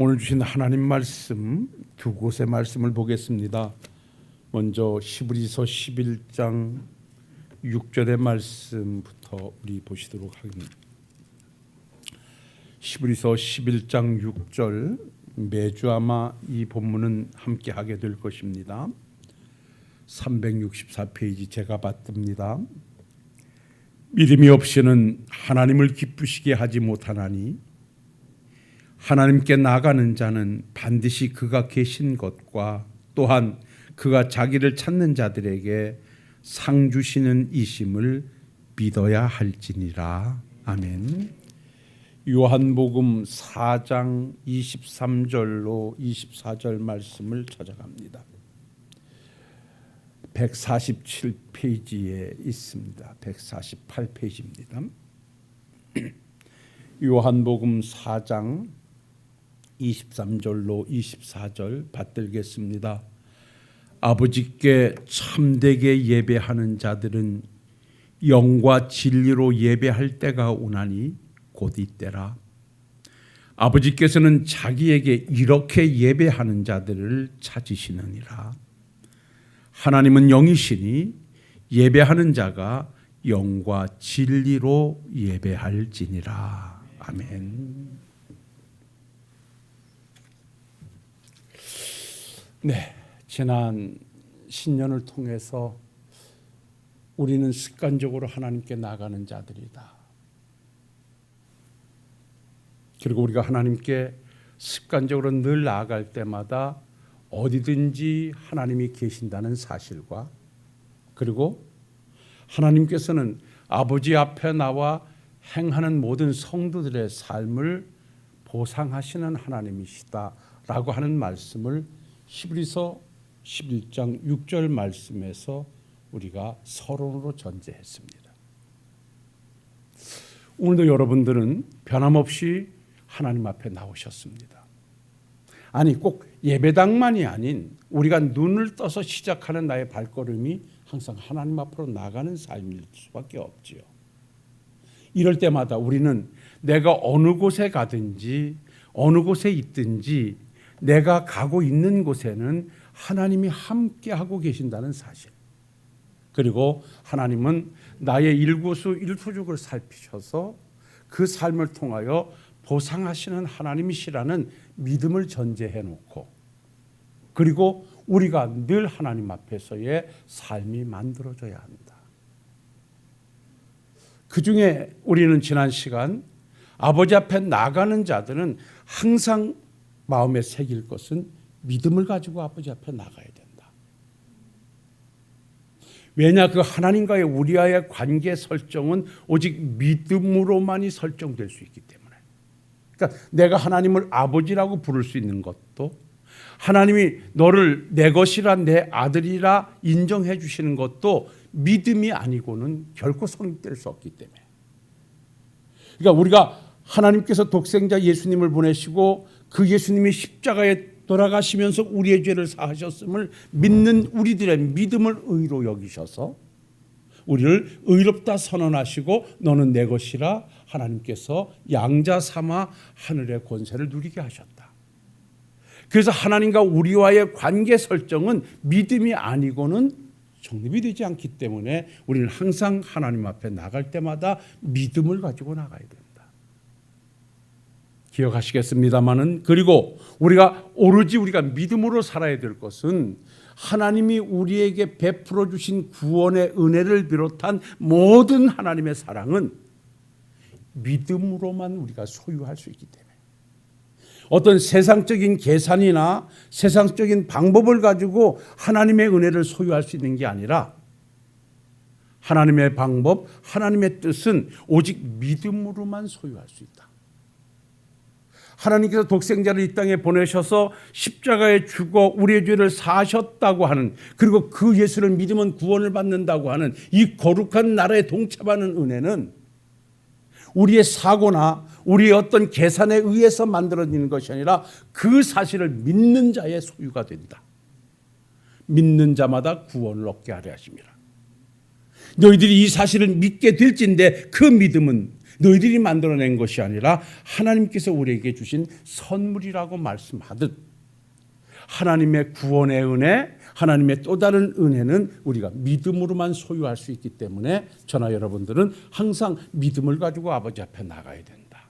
오늘 주신 하나님 말씀 두 곳의 말씀을 보겠습니다. 먼저 시브리서 11장 6절의 말씀부터 우리 보시도록 하겠습니다. 시브리서 11장 6절 매주 아마 이 본문은 함께 하게 될 것입니다. 364페이지 제가 받듭니다. 믿음이 없이는 하나님을 기쁘시게 하지 못하나니 하나님께 나가는 자는 반드시 그가 계신 것과 또한 그가 자기를 찾는 자들에게 상 주시는 이심을 믿어야 할지니라. 아멘. 요한복음 4장 23절로 24절 말씀을 찾아갑니다. 147페이지에 있습니다. 148페이지입니다. 요한복음 4장 23절로 24절 받들겠습니다. 아버지께 참되게 예배하는 자들은 영과 진리로 예배할 때가 오나니 곧 이때라. 아버지께서는 자기에게 이렇게 예배하는 자들을 찾으시느니라. 하나님은 영이시니 예배하는 자가 영과 진리로 예배할지니라. 아멘. 네, 지난 신년을 통해서 우리는 습관적으로 하나님께 나가는 자들이다. 그리고 우리가 하나님께 습관적으로 늘 나아갈 때마다 어디든지 하나님이 계신다는 사실과 그리고 하나님께서는 아버지 앞에 나와 행하는 모든 성도들의 삶을 보상하시는 하나님이시다라고 하는 말씀을 히브리서 11장 6절 말씀에서 우리가 서론으로 전제했습니다. 오늘도 여러분들은 변함없이 하나님 앞에 나오셨습니다. 아니 꼭 예배당만이 아닌 우리가 눈을 떠서 시작하는 나의 발걸음이 항상 하나님 앞으로 나가는 삶일 수밖에 없지요. 이럴 때마다 우리는 내가 어느 곳에 가든지 어느 곳에 있든지 내가 가고 있는 곳에는 하나님이 함께 하고 계신다는 사실. 그리고 하나님은 나의 일구수 일투족을 살피셔서 그 삶을 통하여 보상하시는 하나님이시라는 믿음을 전제해 놓고 그리고 우리가 늘 하나님 앞에서의 삶이 만들어져야 한다. 그 중에 우리는 지난 시간 아버지 앞에 나가는 자들은 항상 마음에 새길 것은 믿음을 가지고 아버지 앞에 나가야 된다. 왜냐 그 하나님과의 우리와의 관계 설정은 오직 믿음으로만이 설정될 수 있기 때문에. 그러니까 내가 하나님을 아버지라고 부를 수 있는 것도 하나님이 너를 내 것이라 내 아들이라 인정해 주시는 것도 믿음이 아니고는 결코 성립될 수 없기 때문에. 그러니까 우리가 하나님께서 독생자 예수님을 보내시고 그 예수님이 십자가에 돌아가시면서 우리의 죄를 사하셨음을 믿는 우리들의 믿음을 의로 여기셔서 우리를 의롭다 선언하시고 너는 내 것이라 하나님께서 양자 삼아 하늘의 권세를 누리게 하셨다. 그래서 하나님과 우리와의 관계 설정은 믿음이 아니고는 정립이 되지 않기 때문에 우리는 항상 하나님 앞에 나갈 때마다 믿음을 가지고 나가야 된다. 기억하시겠습니다마는 그리고 우리가 오로지 우리가 믿음으로 살아야 될 것은 하나님이 우리에게 베풀어 주신 구원의 은혜를 비롯한 모든 하나님의 사랑은 믿음으로만 우리가 소유할 수 있기 때문에 어떤 세상적인 계산이나 세상적인 방법을 가지고 하나님의 은혜를 소유할 수 있는 게 아니라 하나님의 방법, 하나님의 뜻은 오직 믿음으로만 소유할 수 있다. 하나님께서 독생자를 이 땅에 보내셔서 십자가에 죽어 우리의 죄를 사하셨다고 하는 그리고 그 예수를 믿으면 구원을 받는다고 하는 이 거룩한 나라에 동참하는 은혜는 우리의 사고나 우리의 어떤 계산에 의해서 만들어지는 것이 아니라 그 사실을 믿는 자의 소유가 된다. 믿는 자마다 구원을 얻게 하려 하십니다. 너희들이 이 사실을 믿게 될진데 그 믿음은 너희들이 만들어낸 것이 아니라 하나님께서 우리에게 주신 선물이라고 말씀하듯 하나님의 구원의 은혜, 하나님의 또 다른 은혜는 우리가 믿음으로만 소유할 수 있기 때문에 저나 여러분들은 항상 믿음을 가지고 아버지 앞에 나가야 된다.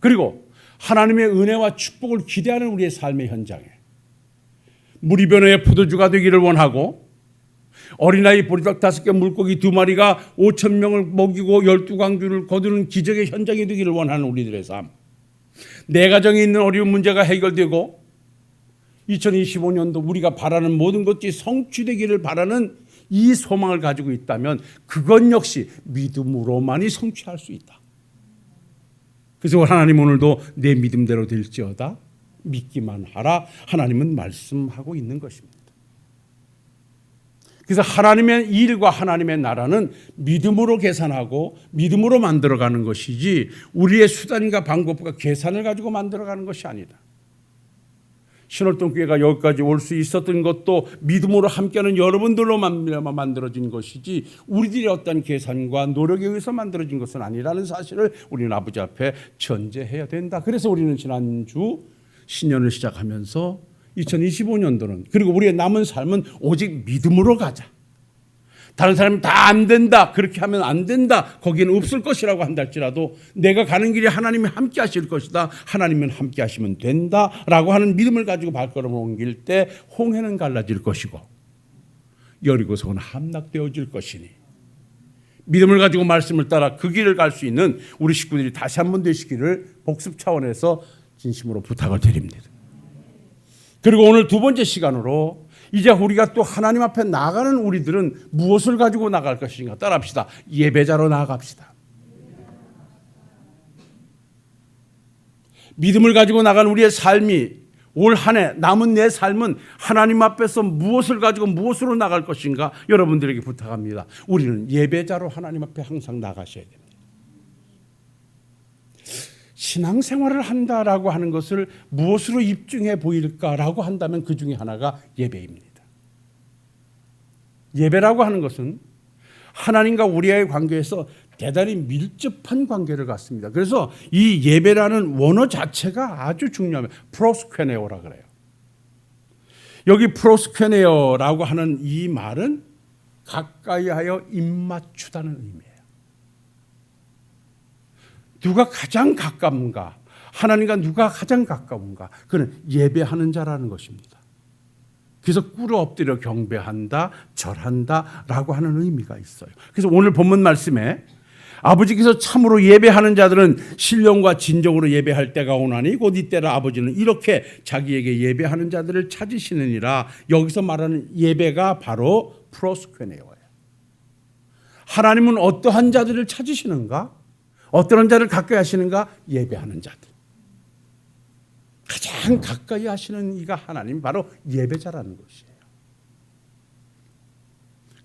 그리고 하나님의 은혜와 축복을 기대하는 우리의 삶의 현장에 무리변호의 포도주가 되기를 원하고 어린아이 보리닭 다섯 개 물고기 두 마리가 오천 명을 먹이고 열두 광주를 거두는 기적의 현장이 되기를 원하는 우리들의 삶. 내 가정에 있는 어려운 문제가 해결되고 2025년도 우리가 바라는 모든 것이 성취되기를 바라는 이 소망을 가지고 있다면 그것 역시 믿음으로만이 성취할 수 있다. 그래서 하나님 오늘도 내 믿음대로 될지어다 믿기만 하라 하나님은 말씀하고 있는 것입니다. 그래서 하나님의 일과 하나님의 나라는 믿음으로 계산하고 믿음으로 만들어가는 것이지 우리의 수단과 방법과 계산을 가지고 만들어가는 것이 아니다. 신월동 교회가 여기까지 올 수 있었던 것도 믿음으로 함께하는 여러분들로 만들어진 것이지 우리들의 어떤 계산과 노력에 의해서 만들어진 것은 아니라는 사실을 우리는 아버지 앞에 전제해야 된다. 그래서 우리는 지난주 신년을 시작하면서 2025년도는 그리고 우리의 남은 삶은 오직 믿음으로 가자. 다른 사람이 다 안 된다. 그렇게 하면 안 된다. 거기는 없을 것이라고 한달지라도 내가 가는 길에 하나님이 함께 하실 것이다. 하나님은 함께 하시면 된다. 라고 하는 믿음을 가지고 발걸음을 옮길 때 홍해는 갈라질 것이고 여리고성은 함락되어질 것이니 믿음을 가지고 말씀을 따라 그 길을 갈 수 있는 우리 식구들이 다시 한 번 되시기를 복습 차원에서 진심으로 부탁을 드립니다. 그리고 오늘 두 번째 시간으로 이제 우리가 또 하나님 앞에 나가는 우리들은 무엇을 가지고 나갈 것인가 따라합시다. 예배자로 나아갑시다. 믿음을 가지고 나간 우리의 삶이 올 한 해 남은 내 삶은 하나님 앞에서 무엇을 가지고 무엇으로 나갈 것인가 여러분들에게 부탁합니다. 우리는 예배자로 하나님 앞에 항상 나가셔야 됩니다. 신앙생활을 한다라고 하는 것을 무엇으로 입증해 보일까라고 한다면 그 중에 하나가 예배입니다. 예배라고 하는 것은 하나님과 우리의 관계에서 대단히 밀접한 관계를 갖습니다. 그래서 이 예배라는 원어 자체가 아주 중요합니다. 프로스퀘네오라 그래요. 여기 프로스퀘네오라고 하는 이 말은 가까이 하여 입맞추다는 의미예요. 누가 가장 가까운가? 하나님과 누가 가장 가까운가? 그는 예배하는 자라는 것입니다. 그래서 꿇어 엎드려 경배한다, 절한다 라고 하는 의미가 있어요. 그래서 오늘 본문 말씀에 아버지께서 참으로 예배하는 자들은 신령과 진정으로 예배할 때가 오나니 곧 이때라 아버지는 이렇게 자기에게 예배하는 자들을 찾으시느니라 여기서 말하는 예배가 바로 프로스퀘네오예요. 하나님은 어떠한 자들을 찾으시는가? 어떤 자를 가까이 하시는가? 예배하는 자들. 가장 가까이 하시는 이가 하나님 바로 예배자라는 것이에요.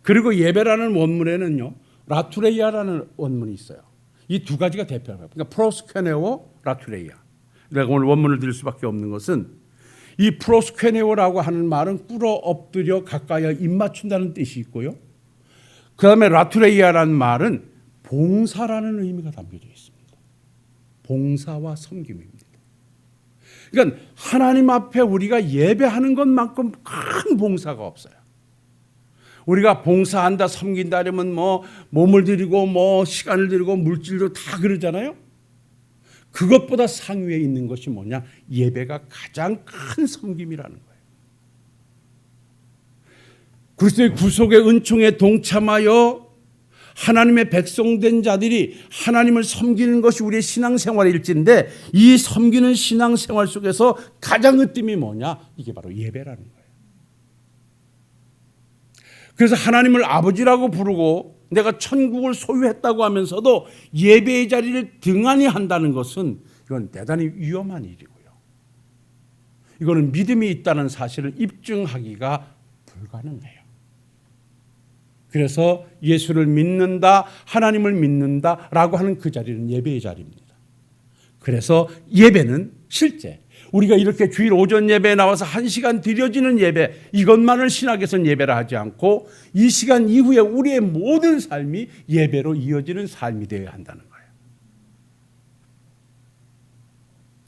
그리고 예배라는 원문에는요. 라투레이아라는 원문이 있어요. 이 두 가지가 대표합니다. 그러니까 프로스케네오, 라투레이아. 내가 오늘 원문을 드릴 수밖에 없는 것은 이 프로스케네오라고 하는 말은 꿇어 엎드려 가까이 입 맞춘다는 뜻이 있고요. 그 다음에 라투레이아라는 말은 봉사라는 의미가 담겨져 있습니다. 봉사와 섬김입니다. 그러니까 하나님 앞에 우리가 예배하는 것만큼 큰 봉사가 없어요. 우리가 봉사한다, 섬긴다 하려면 뭐 몸을 들이고 뭐 시간을 들이고 물질도 다 그러잖아요. 그것보다 상위에 있는 것이 뭐냐? 예배가 가장 큰 섬김이라는 거예요. 그리스도의 구속의 은총에 동참하여 하나님의 백성된 자들이 하나님을 섬기는 것이 우리의 신앙생활일진데 이 섬기는 신앙생활 속에서 가장 으뜸이 뭐냐? 이게 바로 예배라는 거예요. 그래서 하나님을 아버지라고 부르고 내가 천국을 소유했다고 하면서도 예배의 자리를 등한히 한다는 것은 이건 대단히 위험한 일이고요. 이거는 믿음이 있다는 사실을 입증하기가 불가능해요. 그래서 예수를 믿는다, 하나님을 믿는다 라고 하는 그 자리는 예배의 자리입니다. 그래서 예배는 실제 우리가 이렇게 주일 오전 예배에 나와서 한 시간 드려지는 예배 이것만을 신학에선 예배라 하지 않고 이 시간 이후에 우리의 모든 삶이 예배로 이어지는 삶이 되어야 한다는 거예요.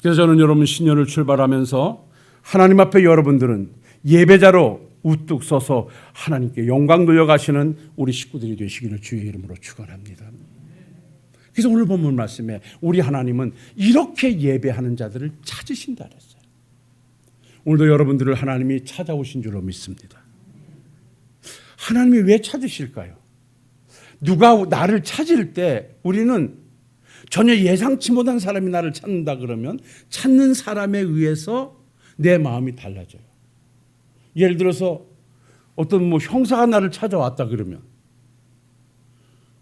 그래서 저는 여러분 신년을 출발하면서 하나님 앞에 여러분들은 예배자로 우뚝 서서 하나님께 영광 돌려가시는 우리 식구들이 되시기를 주의 이름으로 축원합니다. 그래서 오늘 본문 말씀에 우리 하나님은 이렇게 예배하는 자들을 찾으신다 그랬어요. 오늘도 여러분들을 하나님이 찾아오신 줄로 믿습니다. 하나님이 왜 찾으실까요? 누가 나를 찾을 때 우리는 전혀 예상치 못한 사람이 나를 찾는다 그러면 찾는 사람에 의해서 내 마음이 달라져요. 예를 들어서 어떤 뭐 형사가 나를 찾아왔다 그러면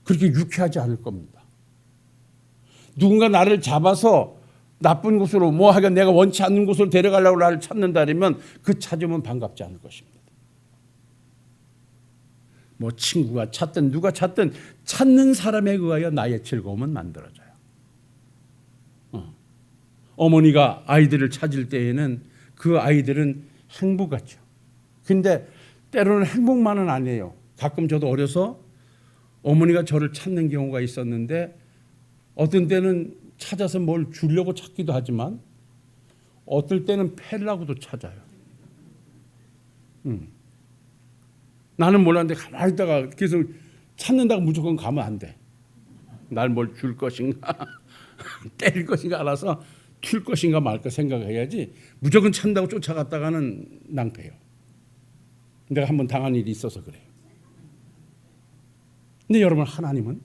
그렇게 유쾌하지 않을 겁니다. 누군가 나를 잡아서 나쁜 곳으로 뭐 하여간 내가 원치 않는 곳으로 데려가려고 나를 찾는다 그러면 그 찾으면 반갑지 않을 것입니다. 뭐 친구가 찾든 누가 찾든 찾는 사람에 의하여 나의 즐거움은 만들어져요. 어. 어머니가 아이들을 찾을 때에는 그 아이들은 행복하죠. 근데 때로는 행복만은 아니에요. 가끔 저도 어려서 어머니가 저를 찾는 경우가 있었는데 어떤 때는 찾아서 뭘 주려고 찾기도 하지만 어떨 때는 패려고도 찾아요. 음. 나는 몰랐는데 가만히 있다가 계속 찾는다고 무조건 가면 안 돼. 날 뭘 줄 것인가 때릴 것인가 알아서 튈 것인가 말까 생각해야지 무조건 찾는다고 쫓아갔다가는 낭패요. 내가 한번 당한 일이 있어서 그래요. 근데 여러분 하나님은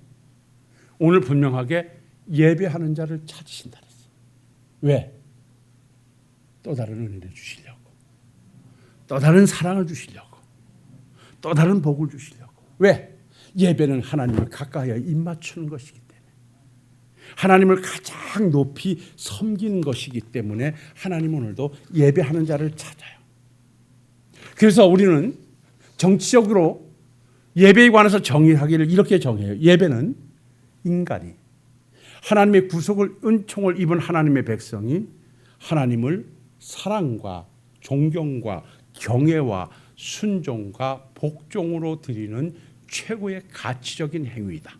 오늘 분명하게 예배하는 자를 찾으신다 그랬어요. 왜? 또 다른 은혜를 주시려고. 또 다른 사랑을 주시려고. 또 다른 복을 주시려고. 왜? 예배는 하나님을 가까이 입맞추는 것이기 때문에. 하나님을 가장 높이 섬기는 것이기 때문에 하나님 오늘도 예배하는 자를 찾아요. 그래서 우리는 정치적으로 예배에 관해서 정의하기를 이렇게 정해요. 예배는 인간이 하나님의 구속을 은총을 입은 하나님의 백성이 하나님을 사랑과 존경과 경애와 순종과 복종으로 드리는 최고의 가치적인 행위이다.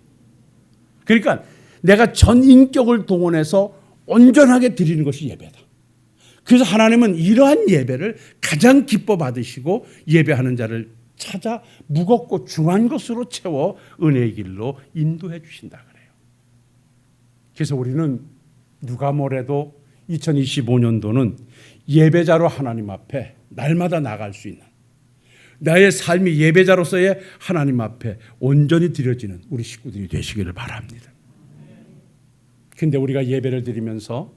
그러니까 내가 전 인격을 동원해서 온전하게 드리는 것이 예배다. 그래서 하나님은 이러한 예배를 가장 기뻐 받으시고 예배하는 자를 찾아 무겁고 중한 것으로 채워 은혜의 길로 인도해 주신다 그래요. 그래서 우리는 누가 뭐래도 2025년도는 예배자로 하나님 앞에 날마다 나갈 수 있는 나의 삶이 예배자로서의 하나님 앞에 온전히 드려지는 우리 식구들이 되시기를 바랍니다. 근데 우리가 예배를 드리면서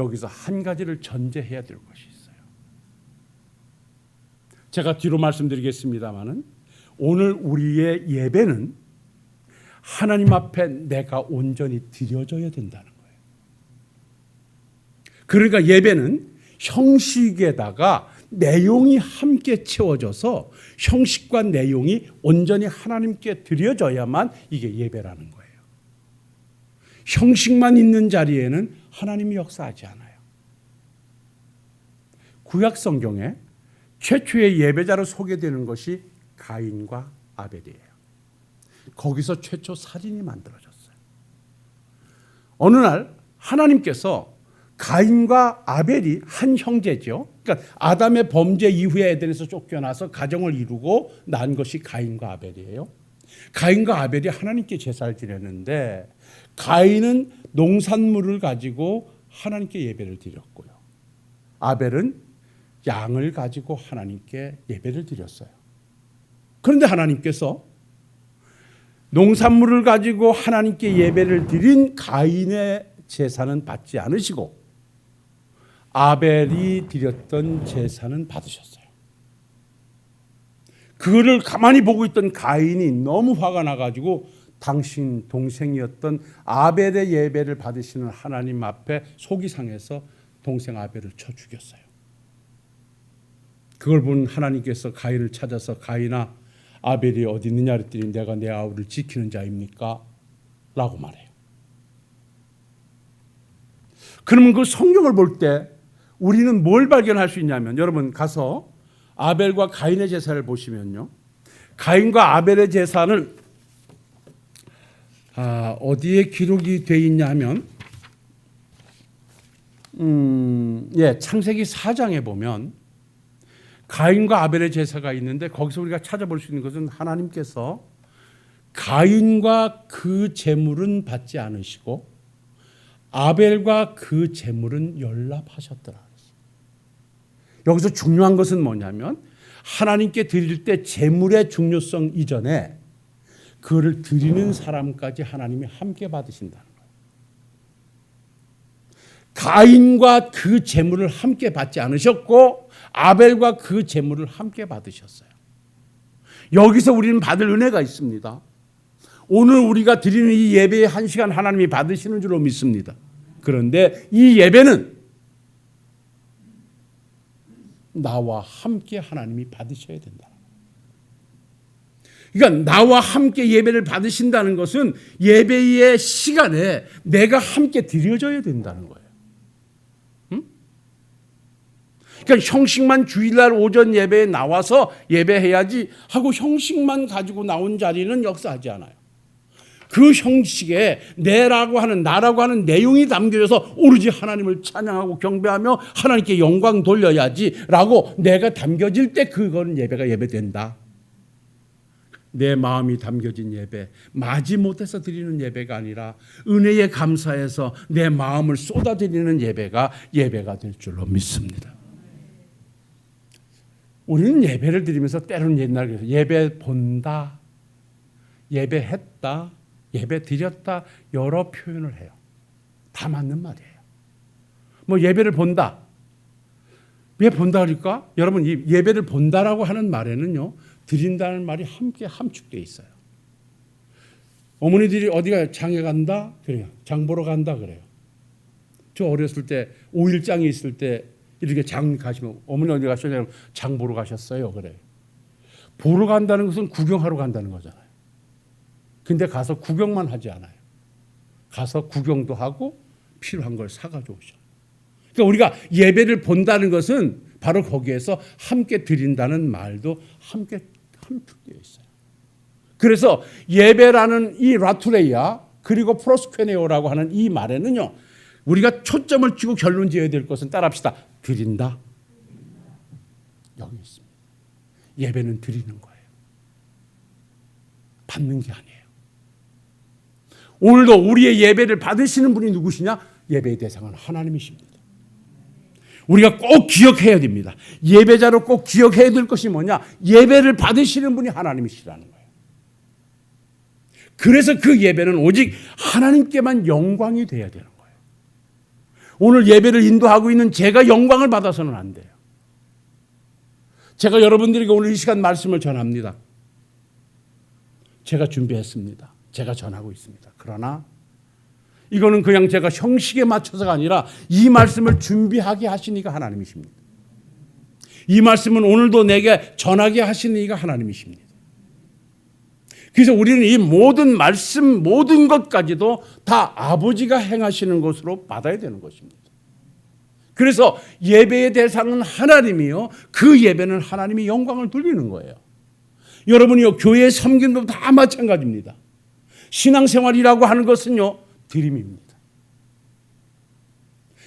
여기서 한 가지를 전제해야 될 것이 있어요. 제가 뒤로 말씀드리겠습니다만은 오늘 우리의 예배는 하나님 앞에 내가 온전히 드려져야 된다는 거예요. 그러니까 예배는 형식에다가 내용이 함께 채워져서 형식과 내용이 온전히 하나님께 드려져야만 이게 예배라는 거예요. 형식만 있는 자리에는 하나님이 역사하지 않아요. 구약 성경에 최초의 예배자로 소개되는 것이 가인과 아벨이에요. 거기서 최초 살인이 만들어졌어요. 어느 날 하나님께서 가인과 아벨이 한 형제죠. 그러니까 아담의 범죄 이후에 에덴에서 쫓겨나서 가정을 이루고 난 것이 가인과 아벨이에요. 가인과 아벨이 하나님께 제사를 드렸는데 가인은 농산물을 가지고 하나님께 예배를 드렸고요. 아벨은 양을 가지고 하나님께 예배를 드렸어요. 그런데 하나님께서 농산물을 가지고 하나님께 예배를 드린 가인의 제사는 받지 않으시고 아벨이 드렸던 제사는 받으셨어요. 그거를 가만히 보고 있던 가인이 너무 화가 나가지고 당신 동생이었던 아벨의 예배를 받으시는 하나님 앞에 속이 상해서 동생 아벨을 쳐 죽였어요. 그걸 본 하나님께서 가인을 찾아서 가인아 아벨이 어디 있느냐 그랬더니 내가 내 아우를 지키는 자입니까? 라고 말해요. 그러면 그 성경을 볼 때 우리는 뭘 발견할 수 있냐면 여러분 가서 아벨과 가인의 제사를 보시면요. 가인과 아벨의 제사는 아, 어디에 기록이 돼 있냐 하면 음, 예, 창세기 4장에 보면 가인과 아벨의 제사가 있는데 거기서 우리가 찾아볼 수 있는 것은 하나님께서 가인과 그 제물은 받지 않으시고 아벨과 그 제물은 연락하셨더라. 여기서 중요한 것은 뭐냐면 하나님께 드릴 때 제물의 중요성 이전에 그를 드리는 사람까지 하나님이 함께 받으신다는 거예요. 가인과 그 제물을 함께 받지 않으셨고 아벨과 그 제물을 함께 받으셨어요. 여기서 우리는 받을 은혜가 있습니다. 오늘 우리가 드리는 이 예배의 한 시간 하나님이 받으시는 줄로 믿습니다. 그런데 이 예배는 나와 함께 하나님이 받으셔야 된다. 그러니까 나와 함께 예배를 받으신다는 것은 예배의 시간에 내가 함께 드려져야 된다는 거예요. 응? 그러니까 형식만 주일날 오전 예배에 나와서 예배해야지 하고 형식만 가지고 나온 자리는 역사하지 않아요. 그 형식에 내라고 하는 나라고 하는 내용이 담겨져서 오로지 하나님을 찬양하고 경배하며 하나님께 영광 돌려야지라고 내가 담겨질 때 그거는 예배가 예배된다. 내 마음이 담겨진 예배, 마지 못해서 드리는 예배가 아니라 은혜에 감사해서 내 마음을 쏟아드리는 예배가 예배가 될 줄로 믿습니다. 우리는 예배를 드리면서 때로는 옛날에 예배 본다, 예배했다, 예배 드렸다 여러 표현을 해요. 다 맞는 말이에요. 뭐 예배를 본다. 왜 본다 그러니까? 여러분 이 예배를 본다라고 하는 말에는요. 드린다는 말이 함께 함축되어 있어요. 어머니들이 어디가 장에 간다? 그래요. 장 보러 간다 그래요. 저 어렸을 때 5일장이 있을 때 이렇게 장 가시면 어머니 어디 가셨냐면 장 보러 가셨어요. 그래. 보러 간다는 것은 구경하러 간다는 거잖아요. 근데 가서 구경만 하지 않아요. 가서 구경도 하고 필요한 걸 사가지고 오셔. 그러니까 우리가 예배를 본다는 것은 바로 거기에서 함께 드린다는 말도 함께 함축되어 있어요. 그래서 예배라는 이 라투레이아 그리고 프로스케네오라고 하는 이 말에는요. 우리가 초점을 주고 결론 지어야 될 것은 따라합시다. 드린다. 여기 있습니다. 예배는 드리는 거예요. 받는 게 아니에요. 오늘도 우리의 예배를 받으시는 분이 누구시냐? 예배의 대상은 하나님이십니다. 우리가 꼭 기억해야 됩니다. 예배자로 꼭 기억해야 될 것이 뭐냐? 예배를 받으시는 분이 하나님이시라는 거예요. 그래서 그 예배는 오직 하나님께만 영광이 돼야 되는 거예요. 오늘 예배를 인도하고 있는 제가 영광을 받아서는 안 돼요. 제가 여러분들에게 오늘 이 시간 말씀을 전합니다. 제가 준비했습니다. 제가 전하고 있습니다. 그러나 이거는 그냥 제가 형식에 맞춰서가 아니라 이 말씀을 준비하게 하신 이가 하나님이십니다. 이 말씀은 오늘도 내게 전하게 하신 이가 하나님이십니다. 그래서 우리는 이 모든 말씀, 모든 것까지도 다 아버지가 행하시는 것으로 받아야 되는 것입니다. 그래서 예배의 대상은 하나님이요. 그 예배는 하나님이 영광을 돌리는 거예요. 여러분이요, 교회 섬김도 다 마찬가지입니다. 신앙생활이라고 하는 것은요, 드림입니다.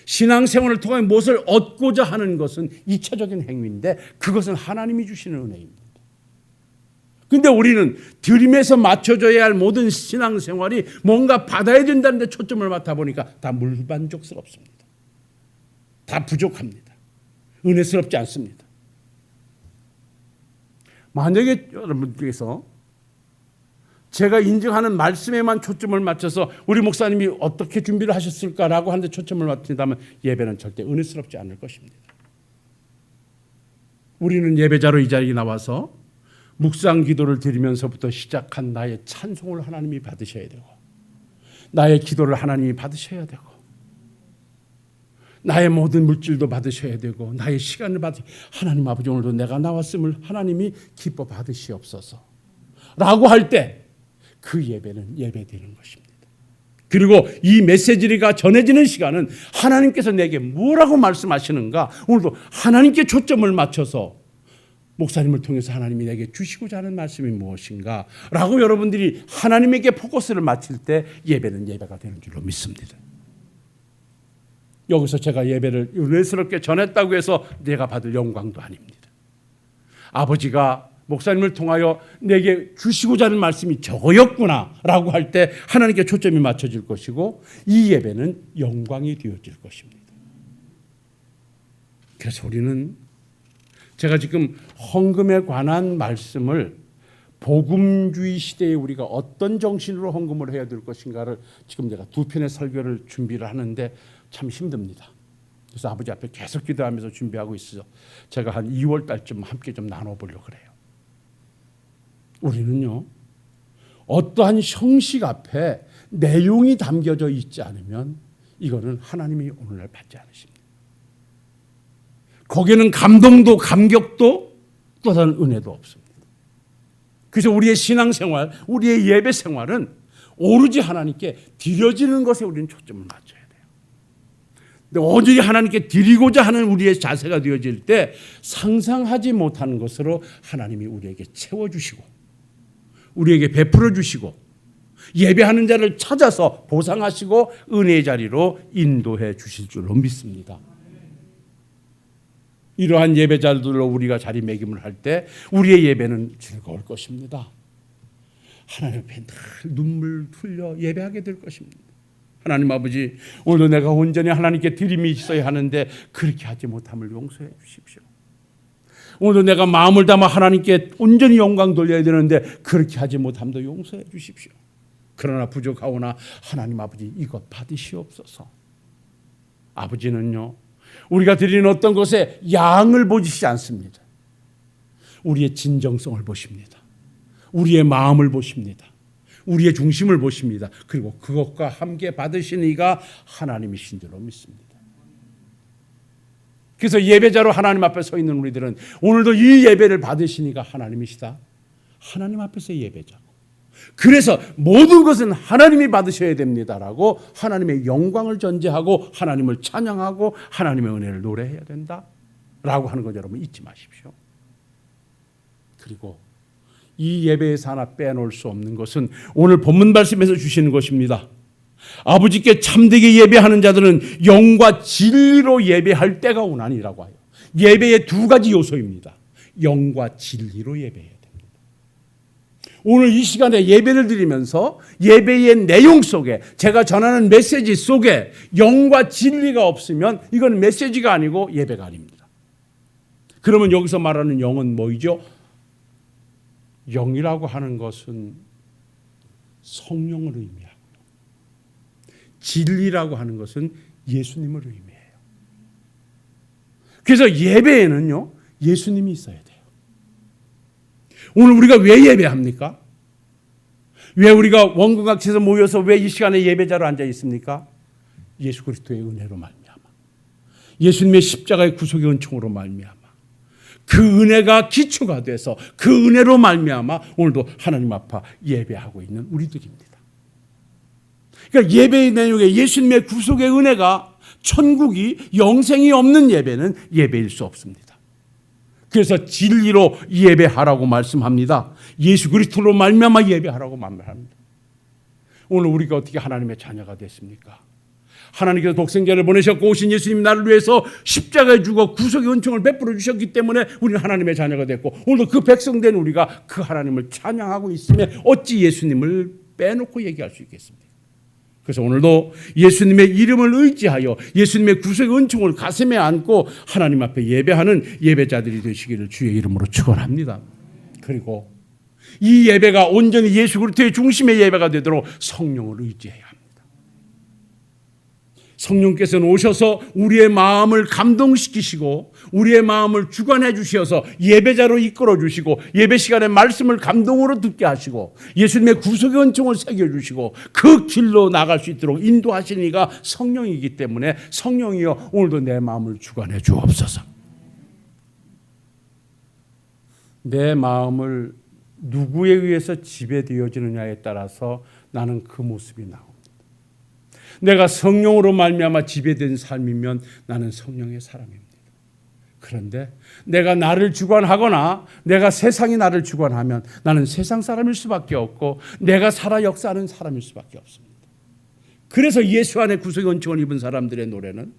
신앙생활을 통해 무엇을 얻고자 하는 것은 이차적인 행위인데 그것은 하나님이 주시는 은혜입니다. 근데 우리는 드림에서 맞춰줘야 할 모든 신앙생활이 뭔가 받아야 된다는데 초점을 맞다 보니까 다 물만족스럽습니다. 다 부족합니다. 은혜스럽지 않습니다. 만약에 여러분께서 제가 인정하는 말씀에만 초점을 맞춰서 우리 목사님이 어떻게 준비를 하셨을까라고 하는데 초점을 맞춘다면 예배는 절대 은혜스럽지 않을 것입니다. 우리는 예배자로 이 자리에 나와서 묵상 기도를 드리면서부터 시작한 나의 찬송을 하나님이 받으셔야 되고 나의 기도를 하나님이 받으셔야 되고 나의 모든 물질도 받으셔야 되고 나의 시간을 받으 하나님 아버지 오늘도 내가 나왔음을 하나님이 기뻐 받으시옵소서 라고 할때 그 예배는 예배되는 것입니다. 그리고 이 메시지가 전해지는 시간은 하나님께서 내게 뭐라고 말씀하시는가 오늘도 하나님께 초점을 맞춰서 목사님을 통해서 하나님이 내게 주시고자 하는 말씀이 무엇인가 라고 여러분들이 하나님에게 포커스를 맞출 때 예배는 예배가 되는 줄로 믿습니다. 여기서 제가 예배를 은혜스럽게 전했다고 해서 내가 받을 영광도 아닙니다. 아버지가 목사님을 통하여 내게 주시고자 하는 말씀이 저거였구나라고 할 때 하나님께 초점이 맞춰질 것이고 이 예배는 영광이 되어질 것입니다. 그래서 우리는 제가 지금 헌금에 관한 말씀을 복음주의 시대에 우리가 어떤 정신으로 헌금을 해야 될 것인가를 지금 제가 두 편의 설교를 준비를 하는데 참 힘듭니다. 그래서 아버지 앞에 계속 기도하면서 준비하고 있어요. 제가 한 2월 달쯤 함께 좀 나눠보려고 그래요. 우리는요, 어떠한 형식 앞에 내용이 담겨져 있지 않으면 이거는 하나님이 오늘날 받지 않으십니다. 거기는 감동도 감격도 또 다른 은혜도 없습니다. 그래서 우리의 신앙생활, 우리의 예배 생활은 오로지 하나님께 드려지는 것에 우리는 초점을 맞춰야 돼요. 근데 오직 하나님께 드리고자 하는 우리의 자세가 되어질 때 상상하지 못하는 것으로 하나님이 우리에게 채워주시고 우리에게 베풀어 주시고 예배하는 자를 찾아서 보상하시고 은혜의 자리로 인도해 주실 줄로 믿습니다. 이러한 예배자들로 우리가 자리매김을 할 때 우리의 예배는 즐거울 것입니다. 하나님 앞에 늘 눈물 흘려 예배하게 될 것입니다. 하나님 아버지 오늘 내가 온전히 하나님께 드림이 있어야 하는데 그렇게 하지 못함을 용서해 주십시오. 오늘 내가 마음을 담아 하나님께 온전히 영광 돌려야 되는데 그렇게 하지 못함도 용서해 주십시오. 그러나 부족하오나 하나님 아버지 이것 받으시옵소서. 아버지는요 우리가 드리는 어떤 것에 양을 보시지 않습니다. 우리의 진정성을 보십니다. 우리의 마음을 보십니다. 우리의 중심을 보십니다. 그리고 그것과 함께 받으신 이가 하나님이신 줄로 믿습니다. 그래서 예배자로 하나님 앞에 서 있는 우리들은 오늘도 이 예배를 받으시니까 하나님이시다. 하나님 앞에서 예배자고. 그래서 모든 것은 하나님이 받으셔야 됩니다라고 하나님의 영광을 전제하고 하나님을 찬양하고 하나님의 은혜를 노래해야 된다 라고 하는 것 여러분 잊지 마십시오. 그리고 이 예배에서 하나 빼놓을 수 없는 것은 오늘 본문 말씀에서 주시는 것입니다. 아버지께 참되게 예배하는 자들은 영과 진리로 예배할 때가 오나니라고 하여. 예배의 두 가지 요소입니다. 영과 진리로 예배해야 됩니다. 오늘 이 시간에 예배를 드리면서 예배의 내용 속에 제가 전하는 메시지 속에 영과 진리가 없으면 이건 메시지가 아니고 예배가 아닙니다. 그러면 여기서 말하는 영은 뭐이죠? 영이라고 하는 것은 성령을 의미합니다. 진리라고 하는 것은 예수님을 의미해요. 그래서 예배에는요, 예수님이 있어야 돼요. 오늘 우리가 왜 예배합니까? 왜 우리가 원근각지에서 모여서 왜 이 시간에 예배자로 앉아 있습니까? 예수 그리스도의 은혜로 말미암아. 예수님의 십자가의 구속의 은총으로 말미암아. 그 은혜가 기초가 돼서 그 은혜로 말미암아 오늘도 하나님 앞에 예배하고 있는 우리들입니다. 그러니까 예배의 내용에 예수님의 구속의 은혜가 천국이 영생이 없는 예배는 예배일 수 없습니다. 그래서 진리로 예배하라고 말씀합니다. 예수 그리스도로 말미암아 예배하라고 말합니다. 오늘 우리가 어떻게 하나님의 자녀가 됐습니까? 하나님께서 독생자를 보내셨고 오신 예수님 나를 위해서 십자가에 죽어 구속의 은총을 베풀어 주셨기 때문에 우리는 하나님의 자녀가 됐고 오늘도 그 백성된 우리가 그 하나님을 찬양하고 있음에 어찌 예수님을 빼놓고 얘기할 수 있겠습니까? 그래서 오늘도 예수님의 이름을 의지하여 예수님의 구속의 은총을 가슴에 안고 하나님 앞에 예배하는 예배자들이 되시기를 주의 이름으로 축원합니다. 그리고 이 예배가 온전히 예수 그리스도의 중심의 예배가 되도록 성령을 의지해야. 성령께서는 오셔서 우리의 마음을 감동시키시고 우리의 마음을 주관해 주셔서 예배자로 이끌어 주시고 예배 시간에 말씀을 감동으로 듣게 하시고 예수님의 구속의 은총을 새겨 주시고 그 길로 나갈 수 있도록 인도하시는 이가 성령이기 때문에 성령이여 오늘도 내 마음을 주관해 주옵소서. 내 마음을 누구에 의해서 지배되어지느냐에 따라서 나는 그 모습이 나옵니다. 내가 성령으로 말미암아 지배된 삶이면 나는 성령의 사람입니다. 그런데 내가 나를 주관하거나 내가 세상이 나를 주관하면 나는 세상 사람일 수밖에 없고 내가 살아 역사하는 사람일 수밖에 없습니다. 그래서 예수 안에 구속 원칙을 입은 사람들의 노래는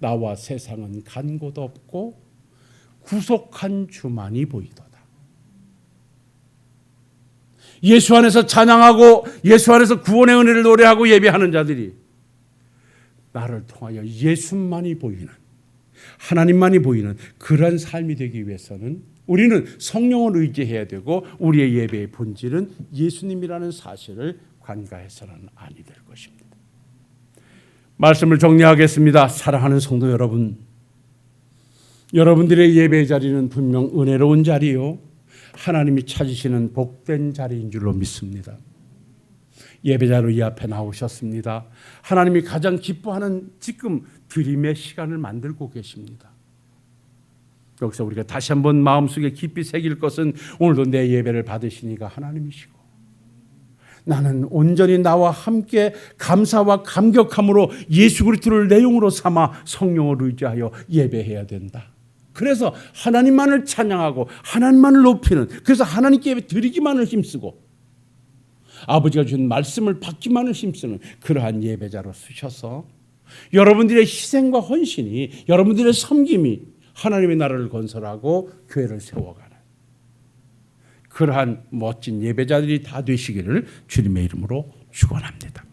나와 세상은 간 곳 없고 구속한 주만이 보이도다. 예수 안에서 찬양하고 예수 안에서 구원의 은혜를 노래하고 예배하는 자들이 나를 통하여 예수만이 보이는 하나님만이 보이는 그런 삶이 되기 위해서는 우리는 성령을 의지해야 되고 우리의 예배의 본질은 예수님이라는 사실을 관가해서는 아니 될 것입니다. 말씀을 정리하겠습니다. 사랑하는 성도 여러분, 여러분들의 예배 자리는 분명 은혜로운 자리요. 하나님이 찾으시는 복된 자리인 줄로 믿습니다. 예배자로 이 앞에 나오셨습니다. 하나님이 가장 기뻐하는 지금 드림의 시간을 만들고 계십니다. 여기서 우리가 다시 한번 마음속에 깊이 새길 것은 오늘도 내 예배를 받으시니가 하나님이시고 나는 온전히 나와 함께 감사와 감격함으로 예수 그리스도를 내용으로 삼아 성령을 의지하여 예배해야 된다. 그래서 하나님만을 찬양하고 하나님만을 높이는 그래서 하나님께 드리기만을 힘쓰고 아버지가 준 말씀을 받기만을 힘쓰는 그러한 예배자로 쓰셔서 여러분들의 희생과 헌신이 여러분들의 섬김이 하나님의 나라를 건설하고 교회를 세워가는 그러한 멋진 예배자들이 다 되시기를 주님의 이름으로 축원합니다.